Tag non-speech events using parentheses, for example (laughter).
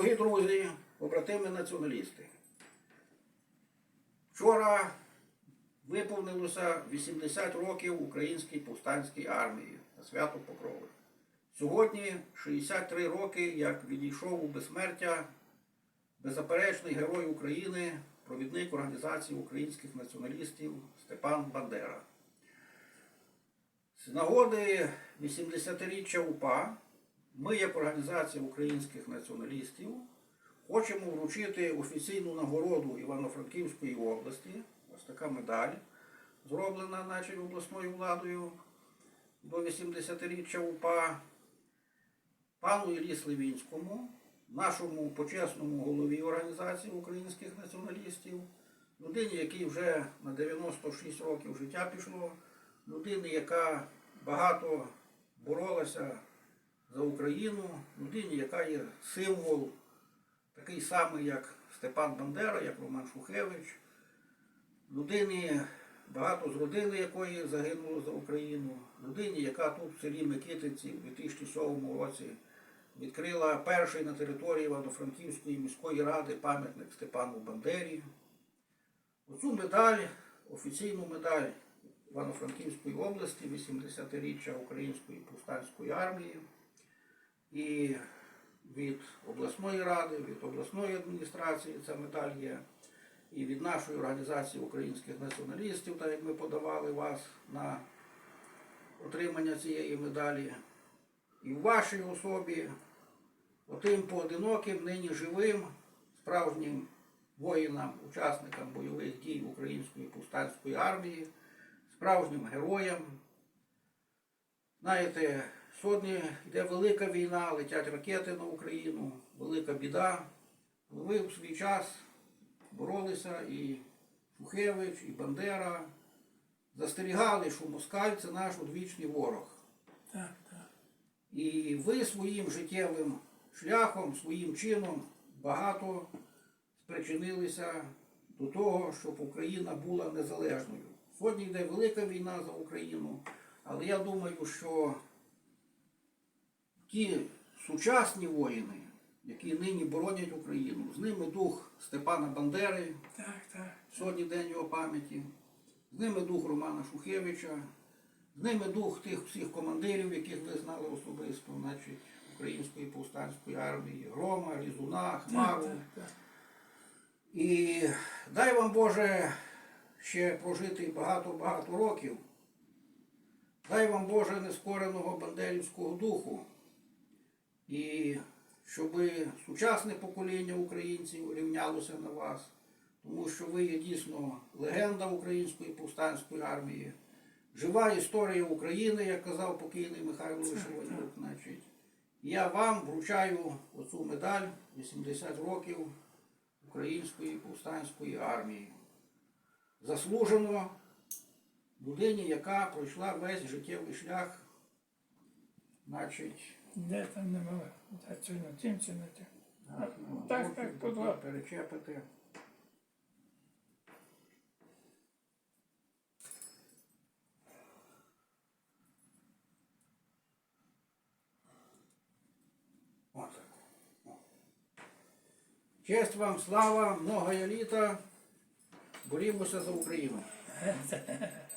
Дорогі друзі, побратими націоналісти. Вчора виповнилося 80 років Українській повстанській армії на свято Покрови. Сьогодні 63 роки, як відійшов у безсмертя беззаперечний герой України, провідник організації українських націоналістів Степан Бандера. З нагоди 80-річчя УПА ми, як організація українських націоналістів, хочемо вручити офіційну нагороду Івано-Франківської області. Ось така медаль, зроблена наче обласною владою до 80-річчя УПА, пану Іллі Сливінському, нашому почесному голові організації українських націоналістів, людині, якій вже на 96 років життя пішло, людині, яка багато боролася за Україну, людині, яка є символ, такий самий, як Степан Бандера, як Роман Шухевич, людині, багато з родини якої загинуло за Україну, людині, яка тут в селі Микитиці у 2007 році відкрила перший на території Івано-Франківської міської ради пам'ятник Степану Бандері. Оцю медаль, офіційну медаль Івано-Франківської області, 80-річчя Української повстанської армії. І від обласної ради, від обласної адміністрації ця медаль є, і від нашої організації українських націоналістів, так як ми подавали вас на отримання цієї медалі. І в вашій особі, отим поодиноким, нині живим, справжнім воїнам, учасникам бойових дій Української повстанської армії, справжнім героям. Знаєте, сьогодні йде велика війна, летять ракети на Україну, велика біда. Але ви в свій час боролися і Шухевич, і Бандера. Застерігали, що москаль це наш одвічний ворог. Так, так. І ви своїм життєвим шляхом, своїм чином багато спричинилися до того, щоб Україна була незалежною. Сьогодні йде велика війна за Україну, але я думаю, що ті сучасні воїни, які нині боронять Україну, з ними дух Степана Бандери, Так, так. сьогодні день його пам'яті, з ними дух Романа Шухевича, з ними дух тих всіх командирів, яких ви знали особисто, значить, Української повстанської армії, Грома, Різуна, Хмару. Так, так, так. І дай вам Боже ще прожити багато-багато років. Дай вам Боже нескореного бандерівського духу. І щоб сучасне покоління українців рівнялося на вас, тому що ви є дійсно легенда української повстанської армії, жива історія України, як казав покійний Михайло Вишиванюк. Значить. Я вам вручаю оцю медаль 80 років Української повстанської армії. Заслужено людині, яка пройшла весь життєвий шлях, значить, Де там нема? Та це на тим, це на тим. так, ну, Так, так, тут перечепити. Честь вам, слава, много літа. Борімося за Україну. (laughs)